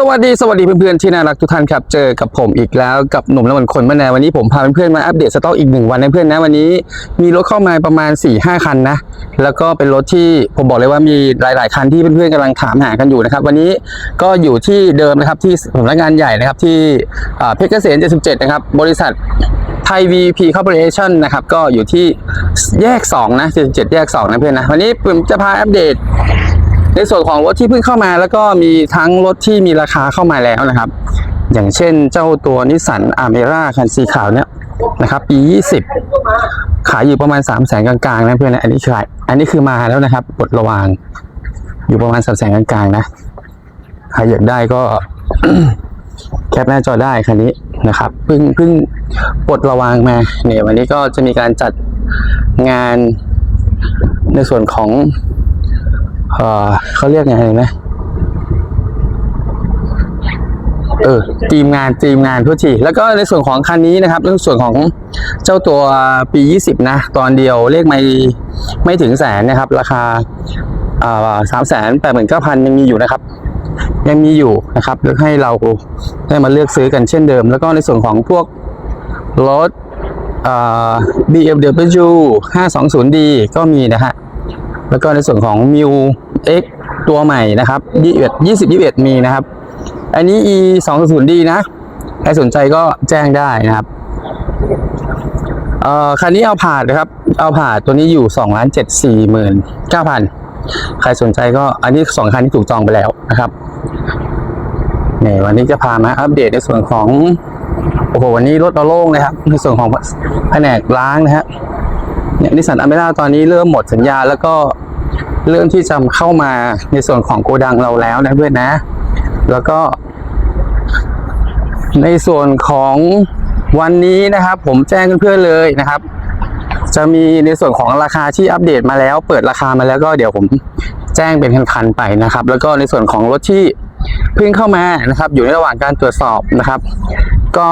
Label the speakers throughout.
Speaker 1: สวัสดีสวัสดีเพื่อนๆที่น่ารักทุกท่านครับเจอกับผมอีกแล้วกับหนุ่มและวันคนเมื่อไหร่วันนี้ผมพาเพื่อนๆมาอัปเดตสต็อกอีกหนึ่งวันนะเพื่อนนะวันนี้มีรถเข้ามาประมาณ4ี่ห้าคันนะแล้วก็เป็นรถที่ผมบอกเลยว่ามีหลาย ๆ คันที่เพื่อนๆกำลังถามหากันอยู่นะครับวันนี้ก็อยู่ที่เดิมนะครับที่สำนักงานใหญ่นะครับที่เพชรเกษม77 นะครับบริษัทไทย VP Corporation นะครับก็อยู่ที่แยก 2 นะ77แยก 2 นะเพื่อนนะวันนี้ผมจะพาอัปเดต ในส่วนของรถที่เพิ่งเข้ามา แล้วก็มีทั้งรถที่มีราคาเข้ามาแล้วนะครับ อย่างเช่นเจ้าตัวนิสสันอาเมร่าคันสีขาวเนี่ยนะครับปี 20 ขายอยู่ประมาณ 3 0 0แสนกลางๆนะเพื่อนนะอันนี้คืออันนี้คือมาแล้วนะครับบทระวาง อยู่ประมาณ3 0 0แสนกลางๆนะใครอยากได้ก็แคปหน้าจอได้คันนี้นะครับเพิ่งเพิ่งปลดระวางมาเนี่ยวันนี้ก็จะมีการจัดงานในส่วนของ เออเขาเรียกไงนะเออทีมงานทีมงานทุกทีแล้วก็ในส่วนของคันนี้นะครับในส่วนของเจ้าตัวปี 20 นะ ตอนเดียวเลขไม่ไม่ถึงแสนนะครับ ราคาสามแสนแปดหมื่นเก้าพันยังมีอยู่นะครับ ยังมีอยู่นะครับเลือกให้เราได้มาเลือกซื้อกันเช่นเดิม แล้วก็ในส่วนของพวกรถอ่า BMW 520D ก็มีนะฮะแล้วก็ในส่วนของ m ิว X ตัวใหม่นะครับ21 20 21 มีนะครับ อันนี้ e 2 0 d นะ ใครสนใจก็แจ้งได้นะครับเอ่อคันนี้เอาผ่านนะครับ เอาผ่านตัวนี้อยู่2ล้าน7 4หมื่น9,000ใครสนใจก็อันนี้สองคันที่ถูกจองไปแล้วนะครับเนี่ยวันนี้จะพามาอัปเดตในส่วนของโอ้โหวันนี้รถเราโล่งเลยครับในส่วนของแผนกล้างนะฮะเนี่ยนิสสันอเมร่าตอนนี้เริ่มหมดสัญญาแล้วก็ เริ่มที่จะเข้ามาในส่วนของโกดังเราแล้วนะเพื่อนนะ แล้วก็ ในส่วนของวันนี้นะครับ ผมแจ้งเพื่อนๆเลยนะครับ จะมีในส่วนของราคาที่อัปเดตมาแล้ว เปิดราคามาแล้วก็เดี๋ยวผมแจ้งเป็นคันๆไปนะครับ แล้วก็ในส่วนของรถที่เพิ่งเข้ามานะครับ อยู่ในระหว่างการตรวจสอบนะครับ ก็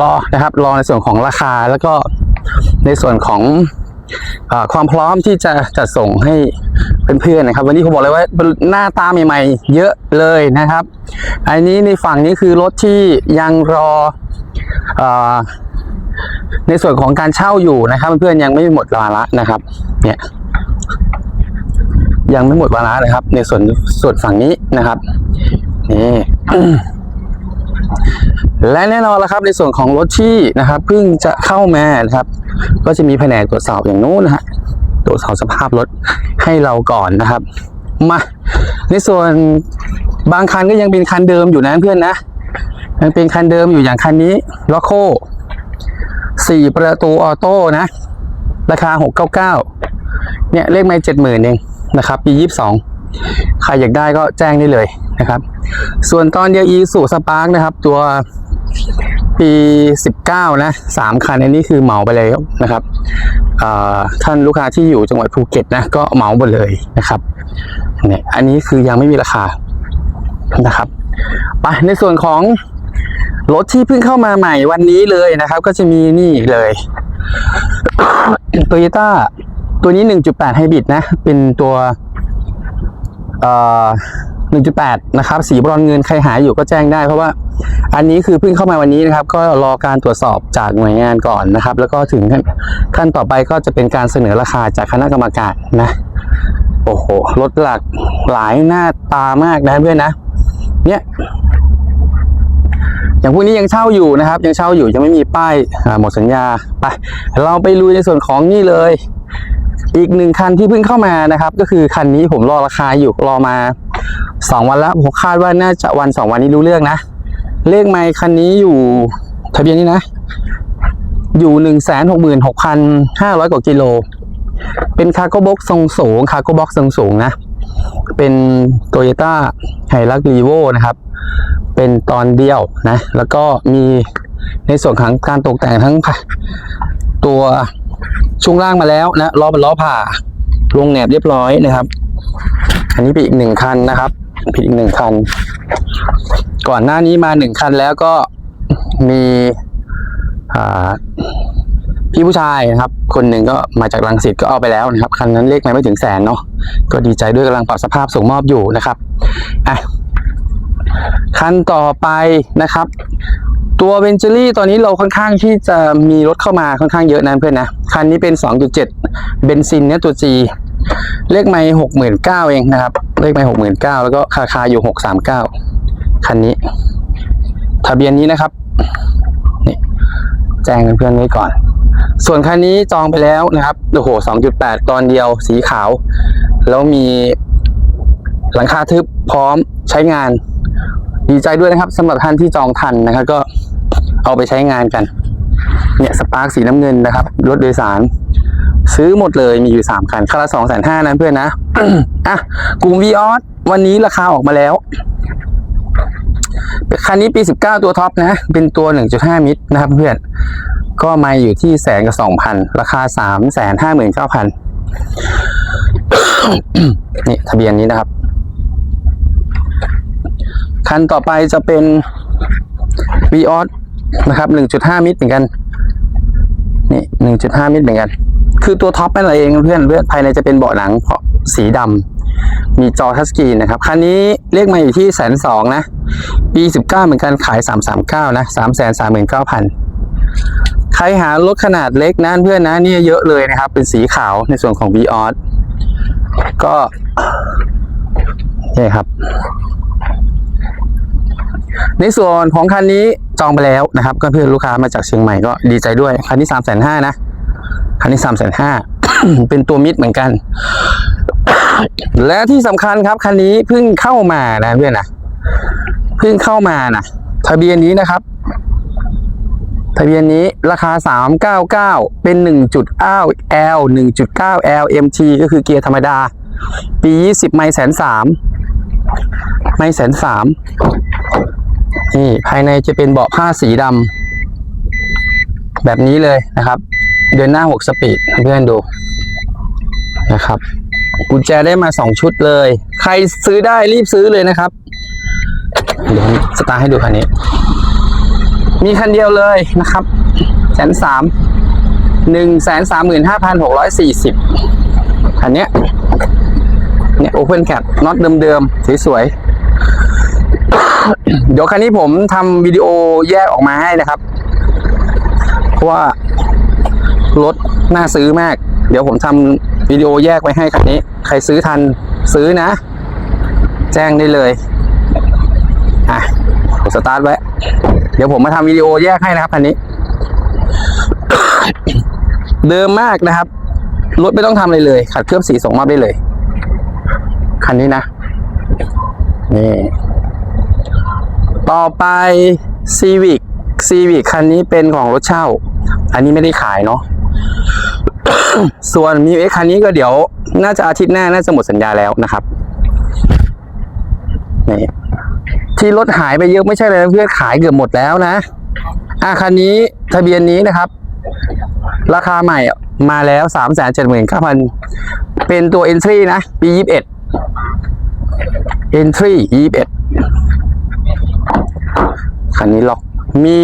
Speaker 1: รอนะครับ รอในส่วนของราคาแล้วก็ในส่วนของ ความพร้อมที่จะจัดส่งให้เพื่อนๆนะครับ วันนี้ผมบอกเลยว่าหน้าตาใหม่ๆ เยอะเลยนะครับอันนี้ในฝั่งนี้คือรถที่ยังรออในส่วนของการเช่าอยู่นะครับ เพื่อนๆยังไม่หมดวาระนะครับ เนี่ย ยังไม่หมดวาระนะครับ ในส่วนส่วนฝั่งนี้นะครับนี่ และแน่นอนแล้วครับในส่วนของรถที่นะครับเพิ่งจะเข้ามานะครับ ก็จะมีแผนกตรวจสอบอย่างนู้นนะฮะตรวจสอบสภาพรถให้เราก่อนนะครับ มา ในส่วนบางคันก็ยังเป็นคันเดิมอยู่นะเพื่อนนะยังเป็นคันเดิมอยู่อย่างคันนี้ล็อกโคสี่ประตูออโต้นะ ราคาหกเก้าเก้าเนี่ยเลขไม่เจ็ดหมื่นเองนะครับ ปียี่สิบสองใครอยากได้ก็แจ้งได้เลย นะครับ ส่วนตอนเดียวอีสูสปาร์กนะครับ ตัวปี 19 นะสามคันอันนี้คือเหมาไปแล้วนะครับท่านลูกค้าที่อยู่จังหวัดภูเก็ตนะก็เหมาหมดเลยนะครับเนี่ยอันนี้คือยังไม่มีราคานะครับไปในส่วนของรถที่เพิ่งเข้ามาใหม่วันนี้เลยนะครับ ก็จะมีนี่เลยโตโยต้าตัวนี้ 1.8ไฮบริดนะ เป็นตัวเอ่อ 1.8 นะครับ สีบรอนเงินใครหาอยู่ก็แจ้งได้ เพราะว่าอันนี้คือเพิ่งเข้ามาวันนี้นะครับ ก็รอการตรวจสอบจากหน่วยงานก่อนนะครับ แล้วก็ถึงขั้นต่อไปก็จะเป็นการเสนอราคาจากคณะกรรมการนะ โอ้โหรถหลักหลายหน้าตามากนะเพื่อนนะ เนี่ยอย่างพวกนี้ยังเช่าอยู่นะครับ ยังเช่าอยู่ยังไม่มีป้ายหมดสัญญาไปเราไปลุยในส่วนของนี่เลย อีกหนึ่งคันที่เพิ่งเข้ามานะครับ ก็คือคันนี้ผมรอราคาอยู่รอมา สองวันแล้วผมคาดว่าน่าจะวันสองวันนี้รู้เรื่องนะ เลขไมค์คันนี้อยู่ทะเบียนนี้นะ อยู่หนึ่งแสนหกหมื่นหกพันห้าร้อยกว่ากิโล เป็นคาร์โกบ็อกทรงสูงคาร์โกบ็อกทรงสูงนะ เป็นโตโยต้าไฮรักรีโวนะครับ เป็นตอนเดียวนะ แล้วก็มีในส่วนของการตกแต่งทั้งตัวช่วงล่างมาแล้วนะล้อเป็นล้อผ่าลงแหนบเรียบร้อยนะครับ อันนี้เป็นอีกหนึ่งคันนะครับเป็นอีกหนึ่งคัน ก่อนหน้านี้มาหนึ่งคันแล้วก็มีพี่ผู้ชายนะครับ คนหนึ่งก็มาจากลังสิตก็เอาไปแล้วนะครับคันนั้นเลขไม่ถึงแสนเนาะก็ดีใจด้วยกำลังปรับสภาพส่งมอบอยู่นะครับอะคันต่อไปนะครับ ตัวเ e นเจูรี่ตอนนี้เราค่อนข้างที่จะมีรถเข้ามาค่อนข้างเยอะนะเพื่อนนะ คันนี้เป็น 2.7 เบนซินเนี่ยตัว G เลขไม่หกหมื่นเก้าเองนะครับ เลขไม่หกหมื่นเก้าแล้วก็คาคาอยู่หกสามเก้าคันนี้ ทะเบียนนี้นะครับนี่แจ้งเพื่อนๆไว้ก่อน ส่วนคันนี้จองไปแล้วนะครับโอ้โห2.8ตอนเดียวสีขาว แล้วมีหลังคาทึบพร้อมใช้งาน ดีใจด้วยนะครับสำหรับท่านที่จองทันนะครับก็เอาไปใช้งานกัน เนี่ยสปาร์คสีน้ำเงินนะครับรถโดยสาร ซื้อหมดเลยมีอยู่สามคันคันละสองแสนห้านะเพื่อนนะอะกลุ่ม v ีออสวันนี้ราคาออกมาแล้วคันนี้ปี 19 ตัวท็อปนะ เป็นตัว 1.5 มิตรนะครับเพื่อน ก็มาอยู่ที่แสนกับสองพันราคาสามแสนห้าหมื่นเก้าพันนี่ทะเบียนนี้นะครับ คันต่อไปจะเป็น v ีออสนะครับ 1.5 มิตรเหมือนกัน นี่ 1.5 มิตรเหมือนกัน คือตัวท็อปนั่นแหละเองเพื่อนเพื่อนภายในจะเป็นเบาะหนังเพราะสีดำมีจอทัชสกรีนนะครับคันนี้เรียกมาอยู่ที่แสนสองนะ ปี19เก้าเหมือนกันขาย339นะ339,000ใครหารถขนาดเล็กนะเพื่อนนะนี่เยอะเลยนะครับ เป็นสีขาวในส่วนของ v ีออสก็นี่ครับ ในส่วนของคันนี้จองไปแล้วนะครับ ก็เพื่อนลูกค้ามาจากเชียงใหม่ก็ดีใจด้วย คันนี้3,500นะ คันนี้3,500เป็นตัวมิดเหมือนกัน และที่สำคัญครับคันนี้เพิ่งเข้ามานะเพื่อนนะเพิ่งเข้ามานะทะเบียนนี้นะครับ ทะเบียนนี้ราคา 399 เป็น 1.9 L 1.9 L MT ก็คือเกียร์ธรรมดา ปี 20 ไม่แสนสามไม่แสนสามนี่ภายในจะเป็นเบาะผ้าสีดำแบบนี้เลยนะครับ เดินหน้า 6 สปีดเพื่อนดูนะครับ กุญแจได้มา 2 ชุดเลย ใครซื้อได้รีบซื้อเลยนะครับ เดี๋ยวสตาร์ให้ดูคันนี้ มีคันเดียวเลยนะครับแสนสามหนึ่งแสนสามหมื่นห้าพันหกร้อยสี่สิบคันเนี้ยเนี่ยโอเพนแคปน็อตเดิมๆสวยๆเดี๋ยวคันนี้ผมทำวิดีโอแยกออกมาให้นะครับ เพราะว่า รถน่าซื้อมาก เดี๋ยวผมทำวิดีโอแยกไว้ให้คันนี้ ใครซื้อทันซื้อนะ แจ้งได้เลยอะกดสตาร์ทไว้ เดี๋ยวผมมาทำวิดีโอแยกให้นะครับคันนี้ เดิมมากนะครับ รถไม่ต้องทำอะไรเลย ขัดเคลือบสีส่งมอบได้เลย คันนี้นะ นี่ ต่อไป Civic Civic คันนี้เป็นของรถเช่า อันนี้ไม่ได้ขายเนาะ ส่วนมีเอคันนี้ก็เดี๋ยวน่าจะอาทิตย์หน้าน่าจะหมดสัญญาแล้วนะครับนี่ที่รถหายไปเยอะไม่ใช่เลยเพื่อนขายเกือบหมดแล้วนะ อะคันนี้ทะเบียนนี้นะครับ ราคาใหม่มาแล้วสามแสนเจ็ดหมื่นเก้าพันเป็นตัว entry นะ ปียี่สิบเอ็ด entry ยี่สิบเอ็ดคันนี้ล็อกมี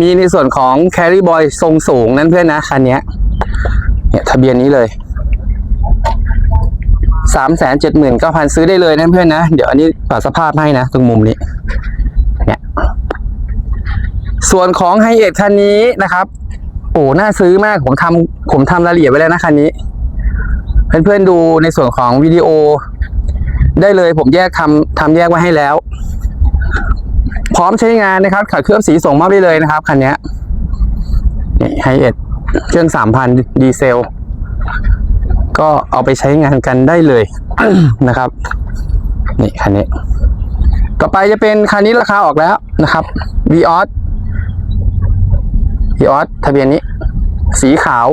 Speaker 1: มีในส่วนของ carry boy ทรงสูงนั่นเพื่อนนะคันนี้เนี่ยทะเบียนนี้เลยสามแสนเจ็ดหมื่นเก้าพันซื้อได้เลยนะเพื่อนนะ เดี๋ยวอันนี้ปรับสภาพให้นะ ตรงมุมนี้ เนี่ย ส่วนของไฮเอ็ดคันนี้นะครับโอ้น่าซื้อมาก ผมทำผมทำรายละเอียดไว้แล้วนะคันนี้ เพื่อนๆดูในส่วนของวิดีโอ ได้เลยผมแยกทำทำแยกไว้ให้แล้ว พร้อมใช้งานนะครับ ขัดเคลือบสีส่งมอบได้เลยนะครับคันนี้นี่ไฮเอ็ดเครื่องสามพันดีเซล ก็เอาไปใช้งานกันได้เลยนะครับ นี่คันนี้ ต่อไปจะเป็นคันนี้ราคาออกแล้วนะครับ v ีออส v ีออสทะเบียนนี้ สีขาว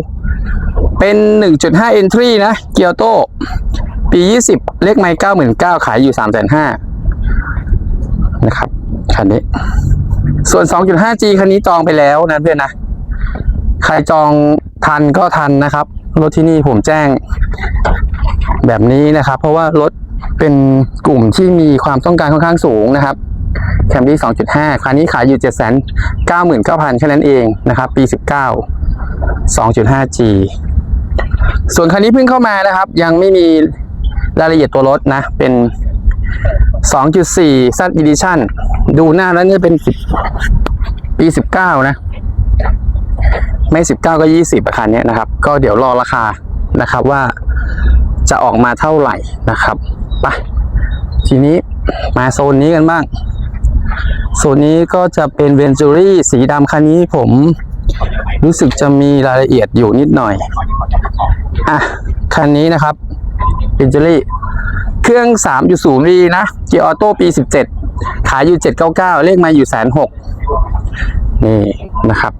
Speaker 1: เป็น 1.5 entry นะ เกียวโตปี 20 เลขไมล์99,000ขายอยู่ 3,500นะครับ คันนี้ ส่วน 2.5G คันนี้จองไปแล้วนะเพื่อนนะ ใครจองทันก็ทันนะครับ รถที่นี่ผมแจ้ง แบบนี้นะครับ เพราะว่ารถเป็นกลุ่มที่มีความต้องการค่อนข้างสูงนะครับแคมรี่2.5 คันนี้ขายอยู่ 7 9 9 0 0 0แค่นั้นเองนะครับ ปี 19 2.5G ส่วนคันนี้เพิ่งเข้ามานะครับ ยังไม่มีรายละเอียดตัวรถนะ เป็น 2.4 Z Edition ดูหน้าแล้วเนี่ยเป็น10ปี 19 นะ ไม่ 19 ก็ 20อาคารเนี้ยนะครับ ก็เดี๋ยวรอราคานะครับว่าจะออกมาเท่าไหร่นะครับไปทีนี้มาโซนนี้กันบ้าง โซนนี้ก็จะเป็นเวนจูรี่สีดำคันนี้ผมรู้สึกจะมีรายละเอียดอยู่นิดหน่อย อะ คันนี้นะครับเวนจูรี่ เครื่อง 3.0V นะ เกียร์ออโต้ปี 17 ขายอยู่ 799 เลขมาอยู่แสนหกนี่นะครับ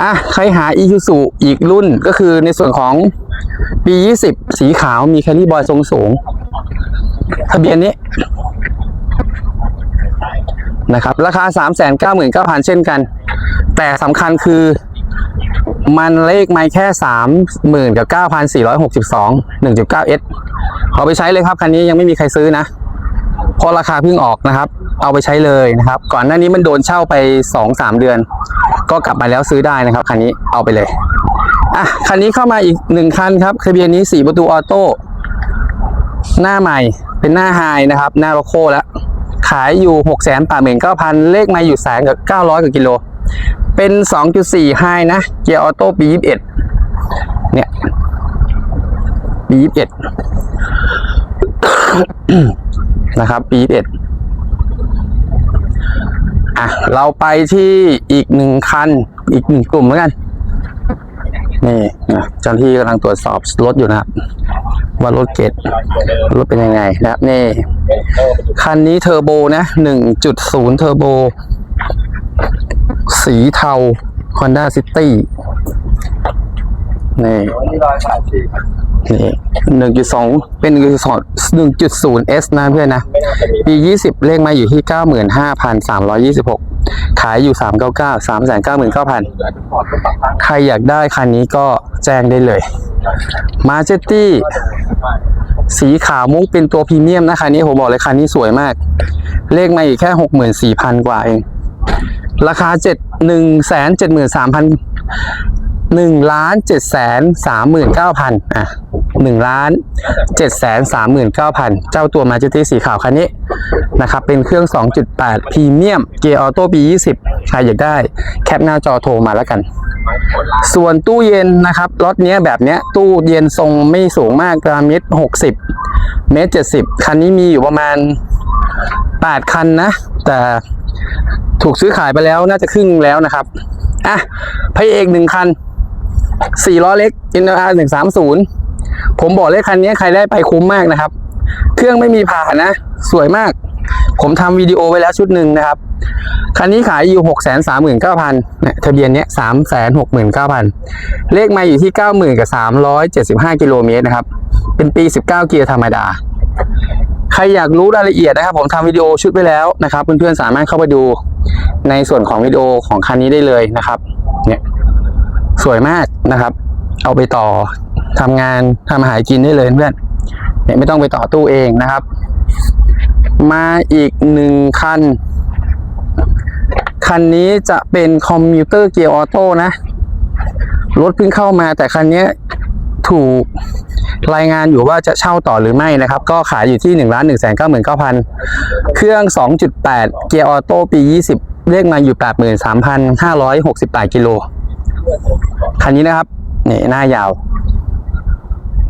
Speaker 1: อะใครหา e ู u อีกรุ่นก็คือในส่วนของปี 20 สีขาวมีแคลรี่บอยทรงสูง ทะเบียนนี้นะครับ ราคา 399,000 เช่นกัน แต่สำคัญคือ มันเลขไม่แค่30,000กับ9,462 1.9S เก้าเอสเอาไปใช้เลยครับคันนี้ยังไม่มีใครซื้อนะเพราะราคาเพิ่งออกนะครับ เอาไปใช้เลยนะครับ ก่อนหน้านี้มันโดนเช่าไป2-3เดือน ก็กลับมาแล้วซื้อได้นะครับคันนี้เอาไปเลยอะคันนี้เข้ามาอีกหนึ่งคันครับทะเบียนนี้4ประตูออโต้หน้าใหม่เป็นหน้าไฮนะครับ หน้าโลโก้แล้วขายอยู่6 8 9 0 0 0เก้าพันเลขไม่อยู่แสนกับ900กว่ากิโล เป็น 2.4 ไฮนะ เกียร์ออโต้ปี 21 เนี่ย ปี 21 นะครับ ปี 21 อะ เราไปที่อีกหนึ่งคัน อีกหนึ่งกลุ่มแล้วกัน นี่นะเจ้าหน้าที่กำลังตรวจสอบรถอยู่นะครับ ว่ารถเกตรถเป็นยังไงนะครับ นี่ คันนี้เทอร์โบนะ 1.0 เทอร์โบ สีเทา Honda City นี่
Speaker 2: นี่ร้
Speaker 1: นี่หนึ่งจุดสองเป็นหนึ่งจุดสองหนึ่งจุดศูนย์เอสนะเพื่อนนะปียี่สิบเลขมาอยู่ที่เก้าหมื่นห้าพันสามร้อยี่สิบหกขายอยู่สามเก้าเก้าสามแสนเก้าหมื่นเก้าพันใครอยากได้คันนี้ก็แจ้งได้เลยมาเจตตี้สีขาวมุกเป็นตัวพรีเมียมนะคันนี้ผมบอกเลยคันนี้สวยมาก เลขมาอีกแค่หกหมื่นสี่พันกว่าเอง ราคาเจ็ดหนึ่งแสนเจ็ดหมื่นสามพัน หนึ่งล้านเจ็ดแสนสามหมื่นเก้าพันอะหนึ่งล้านเจ็ดแสนสามหมื่นเก้าพันเจ้าตัวมาจตตี้สีขาวคันนี้นะครับเป็นเครื่อง 2.8พรีเมียมเกียร์ออโต้ปี20ใครอยากได้แคปหน้าจอโทรมาแล้วกัน ส่วนตู้เย็นนะครับรถเนี้ยแบบเนี้ยตู้เย็นทรงไม่สูงมากกระมิดหกสิบเมตรเจ็ดสิบคันนี้มีอยู่ประมาณแปดคันนะ แต่ถูกซื้อขายไปแล้วน่าจะครึ่งแล้วนะครับอะพระเอกหนึ่งคัน สี่ล้อเล็ก NR หนึ่งสามศูนย์ผมบอกเลยคันนี้ใครได้ไปคุ้มมากนะครับ เครื่องไม่มีผ่านนะ สวยมาก ผมทำวิดีโอไว้แล้วชุดหนึ่งนะครับ คันนี้ขายอยู่หกแสนสามหมื่นเก้าพันเนี่ยทะเบียนเนี้ยสามแสนหกหมื่นเก้าพันเลขมาอยู่ที่เก้าหมื่นกับสามร้อยเจ็ดสิบห้ากิโลเมตรนะครับ เป็นปีสิบเก้าเกียร์ธรรมดา ใครอยากรู้รายละเอียดนะครับ ผมทำวิดีโอชุดไว้แล้วนะครับ เพื่อนๆสามารถเข้าไปดูในส่วนของวิดีโอของคันนี้ได้เลยนะครับ เนี่ย สวยมากนะครับ เอาไปต่อทำงานทำอาหารกินได้เลยเพื่อนเนี่ยไม่ต้องไปต่อตู้เองนะครับ มาอีกหนึ่งคัน คันนี้จะเป็นคอมพิวเตอร์เกียร์ออโต้นะ รถเพิ่งเข้ามาแต่คันนี้ถูกรายงานอยู่ว่าจะเช่าต่อหรือไม่นะครับ ก็ขายอยู่ที่1นึ่งล้านหนึ่งแสนเก้าหมื่นเก้าพันเครื่อง 2.8 เกียร์ออโต้ปี 20เลขมาอยู่ 83,568กิโล คันนี้นะครับนี่หน้ายาว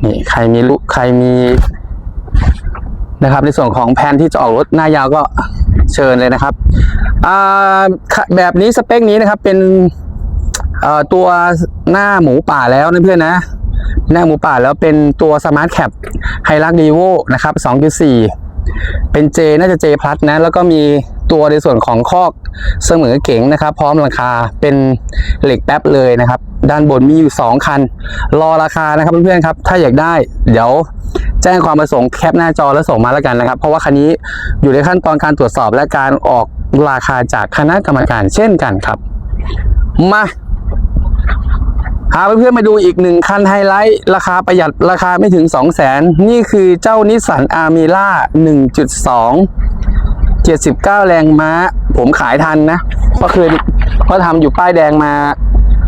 Speaker 1: นี่ใครมีลูกใครมีนะครับ ในส่วนของแผนที่จะออกรถหน้ายาวก็เชิญเลยนะครับอ่าแบบนี้สเปคนี้นะครับเป็นเอ่อตัวหน้าหมูป่าแล้วนะเพื่อนนะ หน้าหมูป่าแล้วเป็นตัวสมาร์ทแคปไฮรักดีโวนะครับ 2.4 เป็น J น่าจะ J plus นะ แล้วก็มีตัวในส่วนของคอกเสมอเก๋งนะครับ พร้อมราคาเป็นเหล็กแป๊บเลยนะครับ ด้านบนมีอยู่ 2 คัน รอราคานะครับเพื่อนๆครับ ถ้าอยากได้ เดี๋ยวแจ้งความประสงค์แคปหน้าจอแล้วส่งมาแล้วกันนะครับ เพราะว่าคันนี้อยู่ในขั้นตอนการตรวจสอบและการออกราคาจากคณะกรรมการเช่นกันครับ มา พาเพื่อนๆมาดูอีกหนึ่งคันไฮไลท์ ราคาประหยัดราคาไม่ถึง 2 0 0แสนนี่คือเจ้านิสสันอาร์เมล่า1.2 79 แรงม้า ผมขายทันนะก็เคยก็ทำอยู่ป้ายแดงมา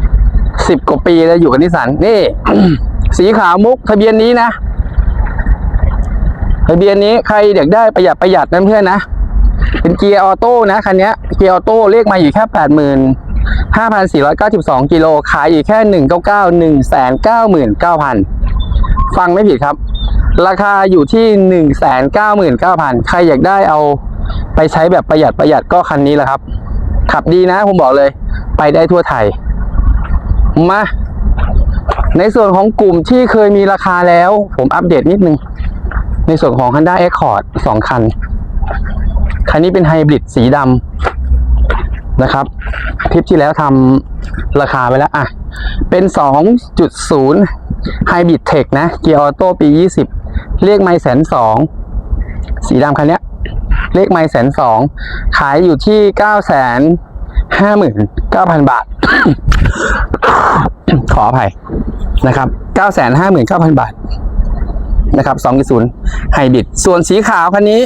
Speaker 1: 10 กว่าปีแล้วอยู่กับนิสสันนี่ สีขาวมุกทะเบียนนี้นะ ทะเบียนนี้ใครอยากได้ประหยัดประหยัดนะเพื่อนนะ เป็นเกียร์ออโต้นะคันนี้เกียร์ออโต้เลขมาอยู่แค่แป ดหมื่นห้าพันสี่ร้อยเก้าสิบสองกิโลขายอยู่แค่หนึ่งเก้าเก้าหนึ่งแสนเก้าหมื่นเก้าพันฟังไม่ผิดครับ ราคาอยู่ที่หนึ่งแสนเก้าหมื่นเก้าพันใครอยากได้เอาไปใช้แบบประหยัดประหยัดก็คันนี้แหละครับ ขับดีนะผมบอกเลย ไปได้ทั่วไทย มา ในส่วนของกลุ่มที่เคยมีราคาแล้ว ผมอัปเดตนิดนึง ในส่วนของ Honda Accord สองคัน คันนี้เป็นไฮบริดสีดำ นะครับคลิปที่แล้วทำราคาไปแล้วอะ เป็น 2.0ไฮบริดเทคนะ เกียร์ออโต้ปี 20 เลขไม่แสนสองสีดำคันเนี้ยเลขไม่แสนสองขายอยู่ที่ 9 5 9 0 0 0 บาท ขออภัยนะครับ 959,000 บาทนะครับ2.0ไฮบริดส่วนสีขาวคันนี้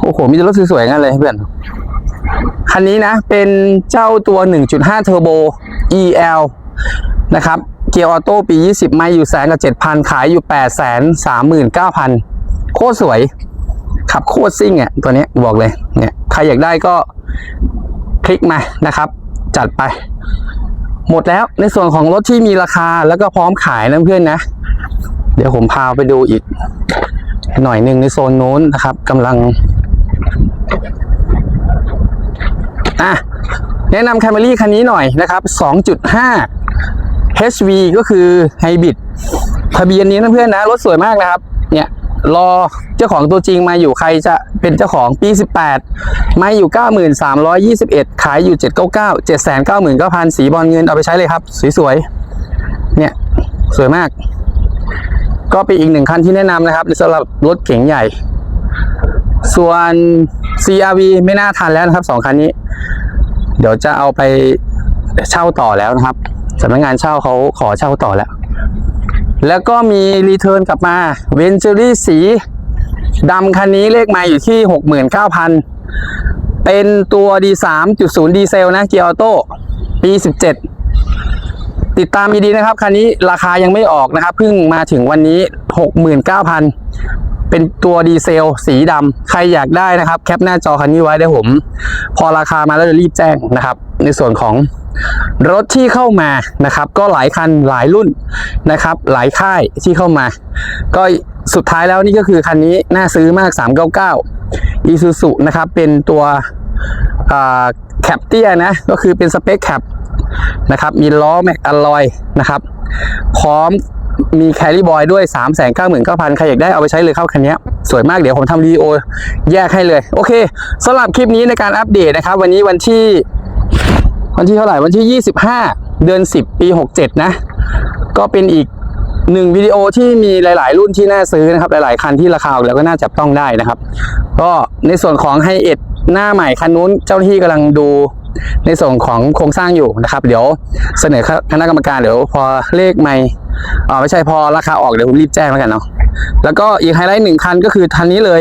Speaker 1: โอ้โห มีแต่รถสวยๆงั้นเลยเพื่อน คันนี้นะ เป็นเจ้าตัว 1.5 เทอร์โบ EL นะครับ เกียร์ออโต้ปี 20 ไม่อยู่แสนกับ 7,000 ขายอยู่ 8 3 9 0 0 0 โคตรสวย ขับโคตรซิ่งอะตัวนี้บอกเลย เนี่ย ใครอยากได้ก็คลิกมานะครับ จัดไป หมดแล้วในส่วนของรถที่มีราคาแล้วก็พร้อมขายนะเพื่อนนะ เดี๋ยวผมพาไปดูอีก หน่อยหนึ่งในโซนนู้นนะครับกำลัง อะแนะนำแคมรี่คันนี้หน่อยนะครับ 2.5 HV ก็คือไฮบริดทะเบียนนี้นะเพื่อนนะ รถสวยมากนะครับ เนี่ยรอเจ้าของตัวจริงมาอยู่ใครจะเป็นเจ้าของปี 18มาอยู่ 93,21 ขายอยู่ 799 799,000 สีบอลเงินเอาไปใช้เลยครับ สวยๆ เนี่ย สวยมาก ก็เป็นอีกหนึ่งคันที่แนะนำนะครับสำหรับรถเก๋งใหญ่ ส่วน CRV ไม่น่าทันแล้วนะครับสองคันนี้ เดี๋ยวจะเอาไปเช่าต่อแล้วนะครับสำนักงานเช่าเขาขอเช่าต่อแล้ว แล้วก็มีรีเทิร์นกลับมาเวนเจอรี่สีดำคันนี้เลขมาอยู่ที่ 69,000 เป็นตัวดี3.0 ดีเซลนะเกียร์ออโต้ปี 17 ติดตามดีๆนะครับ คันนี้ราคายังไม่ออกนะครับเพิ่งมาถึงวันนี้ 69,000 เป็นตัวดีเซล สีดำใครอยากได้นะครับ แคปหน้าจอคันนี้ไว้เดี๋ยวผม พอราคามาแล้วจะรีบแจ้งนะครับ ในส่วนของรถที่เข้ามานะครับ ก็หลายคันหลายรุ่นนะครับ หลายค่ายที่เข้ามา ก็สุดท้ายแล้วนี่ก็คือคันนี้น่าซื้อมาก 399 Isuzu นะครับ เป็นตัวแคปเตียนะ ก็คือเป็นสเปคแคปนะครับ มีล้อแม็กอลลอยนะครับ พร้อม มีแคริบอยด้วย 3 9 9 0 0 0 ใครอยากได้เอาไปใช้เลยเข้าคันนี้สวยมากเดี๋ยวผมทำรีโอแยกให้เลย โอเคสำหรับคลิปนี้ในการอัปเดตนะครับ วันนี้วันที่ วันที่เท่าไหร่วันที่ 25 เดือน 10 ปี 67 นะ ก็เป็นอีกหนึ่งวิดีโอที่มีหลาย ๆ รุ่นที่น่าซื้อนะครับ หลาย ๆ คันที่ราคาแล้วก็น่าจับต้องได้นะครับ ก็ในส่วนของไฮเอ็ดหน้าใหม่คันนู้นเจ้าหน้าที่กำลังดู ในส่วนของโครงสร้างอยู่นะครับ เดี๋ยวเสนอคณะกรรมการเดี๋ยวพอเลขใหม่อ๋อไม่ใช่พอราคาออกเดี๋ยวผมรีบแจ้งแล้วกันเนาะแล้วก็อีกไฮไลท์หนึ่งคันก็คือคันนี้เลย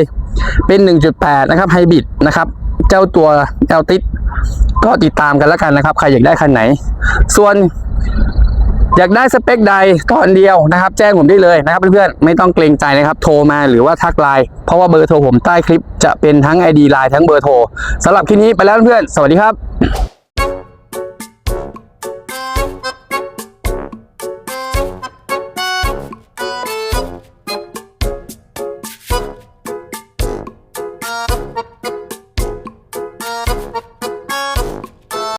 Speaker 1: เป็น 1.8 นะครับไฮบริดนะครับเจ้าตัวเอลติก็ติดตามกันแล้วกันนะครับ ใครอยากได้คันไหน ส่วน อยากได้สเปคใดตอนเดียวนะครับ แจ้งผมได้เลยนะครับเพื่อนๆไม่ต้องเกรงใจนะครับโทรมาหรือว่าทักไลน์เพราะว่าเบอร์โทรผมใต้คลิปจะเป็นทั้ง ID ไลน์ทั้งเบอร์โทรสำหรับคลิปนี้ไปแล้วเพื่อนๆสวัสดีครับ